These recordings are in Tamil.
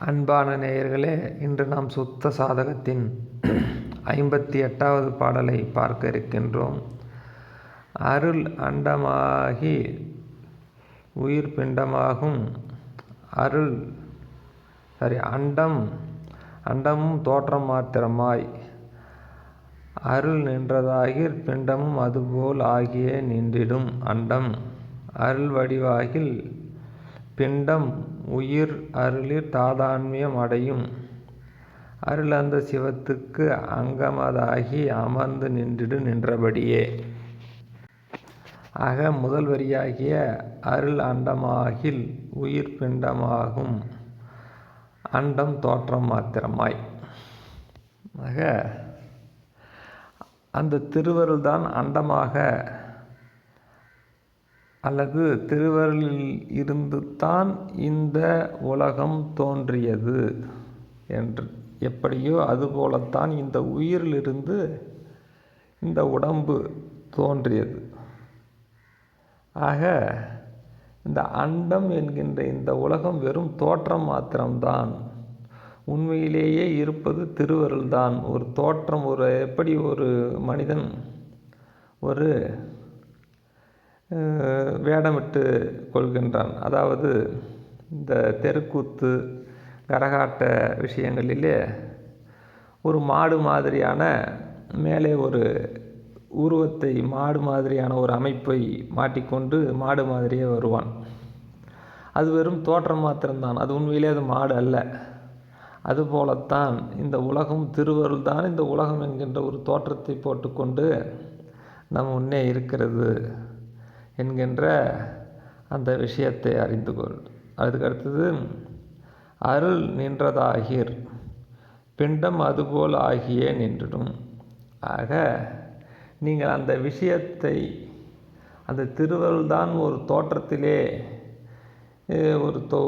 அன்பான நேயர்களே இன்று நாம் சுத்த சாதகத்தின் ஐம்பத்தி எட்டாவது பாடலை பார்க்க இருக்கின்றோம். அருள் அண்டமாகி உயிர் பிண்டமாகும். அருள் சாரி அண்டம் அண்டமும் தோற்றம் மாத்திரமாய். அருள் நின்றதாகிர் பிண்டமும் அதுபோல் ஆகியே நின்றிடும் அண்டம். அருள் வடிவாகில் பிண்டம் உயிர் அருளிற் தாதான்மியம் அடையும். அருள் அந்த சிவத்துக்கு அங்கமதாகி அமர்ந்து நின்றிடு நின்றபடியே. ஆக முதல் வரியாகிய அருள் அண்டமாகில் உயிர் பிண்டமாகும். அண்டம் தோற்றம் மாத்திரமாய். ஆக அந்த திருவருள்தான் அண்டமாக அல்லது திருவருளில் இருந்து தான் இந்த உலகம் தோன்றியது என்று. எப்படியோ அதுபோலத்தான் இந்த உயிரிலிருந்து இந்த உடம்பு தோன்றியது. ஆக இந்த அண்டம் என்கின்ற இந்த உலகம் வெறும் தோற்றம் மாத்திரம்தான். உண்மையிலேயே இருப்பது திருவருள் தான் ஒரு தோற்றம் ஒரு எப்படி ஒரு மனிதன் ஒரு வேடமிட்டு கொள்கின்றான். அதாவது இந்த தெருக்கூத்து கரகாட்ட விஷயங்களிலே ஒரு மாடு மாதிரியான மேலே ஒரு உருவத்தை மாடு மாதிரியான ஒரு அமைப்பை மாட்டிக்கொண்டு மாடு மாதிரியே வருவான். அது வெறும் தோற்றம் மாத்திரம்தான். அது உண்மையிலே அது மாடு அல்ல. அதுபோலத்தான் இந்த உலகம் திருவருள் தான் இந்த உலகம் என்கின்ற ஒரு தோற்றத்தை போட்டுக்கொண்டு நம் முன்னே இருக்கிறது. என்கின்ற அந்த விஷயத்தை அறிந்து கொள். அதுக்கடுத்தது அருள் நின்றதாகிர் பிண்டம் அதுபோல் ஆகியே நின்றிடும். ஆக நீங்கள் அந்த விஷயத்தை அந்த திருவருள் தான் ஒரு தோற்றத்திலே ஒரு தோ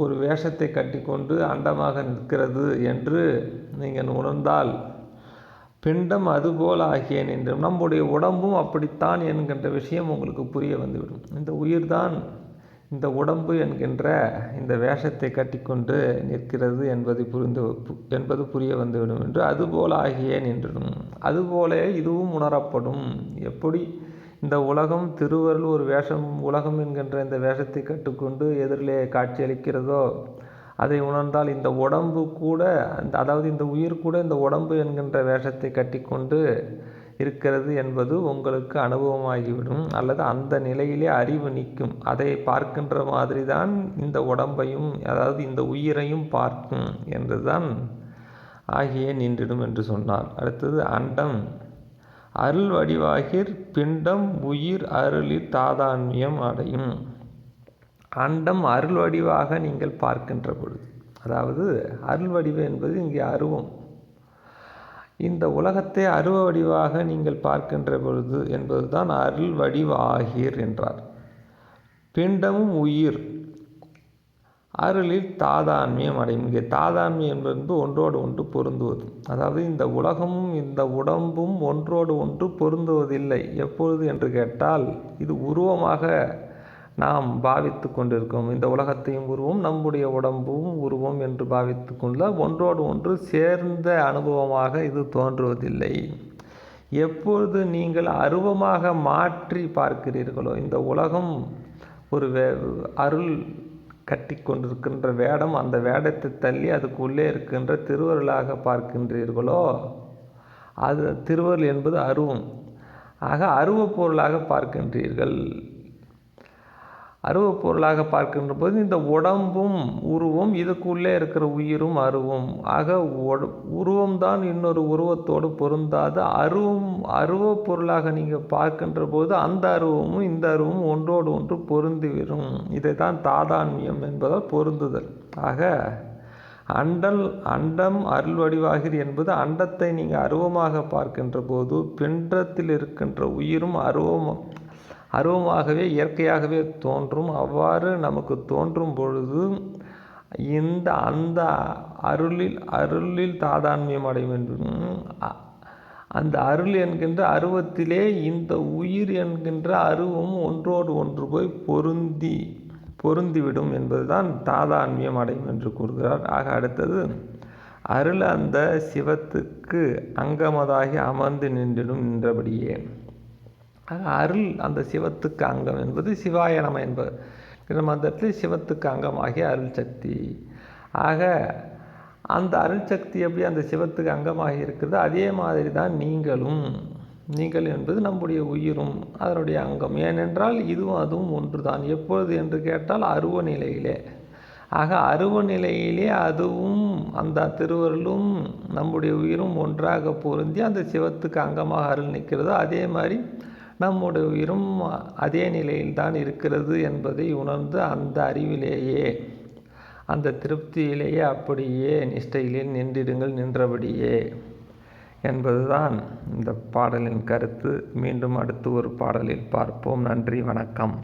ஒரு வேஷத்தை கட்டிக்கொண்டு அண்டமாக நிற்கிறது என்று நீங்கள் உணர்ந்தால் பிண்டம் அதுபோல் ஆகியேன் நின்றும். நம்முடைய உடம்பும் அப்படித்தான் என்கின்ற விஷயம் உங்களுக்கு புரிய வந்துவிடும். இந்த உயிர்தான் இந்த உடம்பு என்கின்ற இந்த வேஷத்தை கட்டிக்கொண்டு நிற்கிறது என்பதை புரிந்து என்பது புரிய வந்துவிடும் என்று அதுபோல் ஆகியேன் என்றும் அதுபோலே இதுவும் உணரப்படும். எப்படி? இந்த உலகம் திருவருள் ஒரு வேஷம் உலகம் என்கின்ற இந்த வேஷத்தை கட்டுக்கொண்டு எதிரிலே காட்சியளிக்கிறதோ அதை உணர்ந்தால் இந்த உடம்பு கூட அந்த அதாவது இந்த உயிர் கூட இந்த உடம்பு என்கின்ற வேஷத்தை கட்டிக்கொண்டு இருக்கிறது என்பது உங்களுக்கு அனுபவமாகிவிடும். அல்லது அந்த நிலையிலே அறிவு நிற்கும். அதை பார்க்கின்ற மாதிரி தான் இந்த உடம்பையும் அதாவது இந்த உயிரையும் பார்க்கும் என்றுதான் ஆகியே நின்றிடும் என்று சொன்னார் அடுத்தது அண்டம். அருள் வடிவாகிர் பிண்டம் உயிர் அருளில் தாதான்மியம் அடையும். அண்டம் அருள் வடிவாக நீங்கள் பார்க்கின்ற பொழுது அதாவது அருள் வடிவு என்பது இங்கே அருவம். இந்த உலகத்தை அருவ வடிவாக நீங்கள் பார்க்கின்ற பொழுது என்பதுதான் அருள் வடிவாகீர் என்றார். பிண்டமும் உயிர். அருளில் தாதான்மியம் அடையும். இங்கே தாதான்மியம் என்பது ஒன்றோடு ஒன்று பொருந்துவது. அதாவது இந்த உலகமும் இந்த உடம்பும் ஒன்றோடு ஒன்று பொருந்துவதில்லை. எப்பொழுது என்று கேட்டால் இது உருவமாக நாம் பாவித்து கொண்டிருக்கோம் இந்த உலகத்தையும் உருவம் நம்முடைய உடம்பும் உருவம் என்று பாவித்து கொள்ள ஒன்றோடு ஒன்று சேர்ந்த அனுபவமாக இது தோன்றுவதில்லை. எப்பொழுது நீங்கள் அருவமாக மாற்றி பார்க்கிறீர்களோ இந்த உலகம் ஒரு வே அருள் கட்டி கொண்டிருக்கின்ற வேடம் அந்த வேடத்தை தள்ளி அதுக்குள்ளே இருக்கின்ற திருவருளாக பார்க்கின்றீர்களோ அது திருவருள் என்பது அருவம். ஆக அருவ பொருளாக பார்க்கின்றீர்கள். அருவ பொருளாக பார்க்கின்ற போது இந்த உடம்பும் உருவம் இதுக்குள்ளே இருக்கிற உயிரும் அருவம். ஆக உருவம் தான் இன்னொரு உருவத்தோடு பொருந்தாது. அருவம் அருவ பொருளாக நீங்கள் பார்க்கின்ற போது அந்த அருவமும் இந்த அருவமும் ஒன்றோடு ஒன்று பொருந்தி வரும். இதை தான் தாதான்மியம் என்பதால் பொருந்துதல். ஆக அண்டல் அண்டம் அருள் வடிவாகிறது என்பது அண்டத்தை நீங்கள் அருவமாக பார்க்கின்ற போது பிண்டத்தில் இருக்கின்ற உயிரும் அருவம் அருவமாகவே இயற்கையாகவே தோன்றும். அவ்வாறு நமக்கு தோன்றும் பொழுது இந்த அந்த அருளில் அருளில் தாதான்மியம் அடையும் என்றும் அந்த அருள் என்கின்ற அருவத்திலே இந்த உயிர் என்கின்ற அருவம் ஒன்றோடு ஒன்று போய் பொருந்தி பொருந்திவிடும் என்பதுதான் தாதான்மியம் அடையும் என்று கூறுகிறார். ஆக அடுத்தது அருள் அந்த சிவத்துக்கு அங்கமதாகி அமர்ந்து நின்றிடும் நின்றபடியே அருள் அந்த சிவத்துக்கு அங்கம் என்பது சிவாய நம என்பது மந்திரத்தில் சிவத்துக்கு அங்கமாகிய அருள் சக்தி. ஆக அந்த அருள் சக்தி எப்படி அந்த சிவத்துக்கு அங்கமாக இருக்குதோ? அதே மாதிரி தான் நீங்களும். நீங்கள் என்பது நம்முடைய உயிரும் அதனுடைய அங்கம். ஏனென்றால் இதுவும் அதுவும் ஒன்று தான் எப்பொழுது என்று கேட்டால் அருவ நிலையிலே. ஆக அருவ நிலையிலே அதுவும் அந்த திருவருளும் நம்முடைய உயிரும் ஒன்றாக பொருந்தி அந்த சிவத்துக்கு அங்கமாக அருள் நிற்கிறதோ. அதே மாதிரி நம்முடைய உயிரும் அதே நிலையில் தான் இருக்கிறது என்பதை உணர்ந்து அந்த அறிவிலேயே அந்த திருப்தியிலேயே அப்படியே நிஷ்டையிலே நின்றிடுங்கள் நின்றபடியே என்பதுதான் இந்த பாடலின் கருத்து. மீண்டும் அடுத்து ஒரு பாடலில் பார்ப்போம். நன்றி வணக்கம்.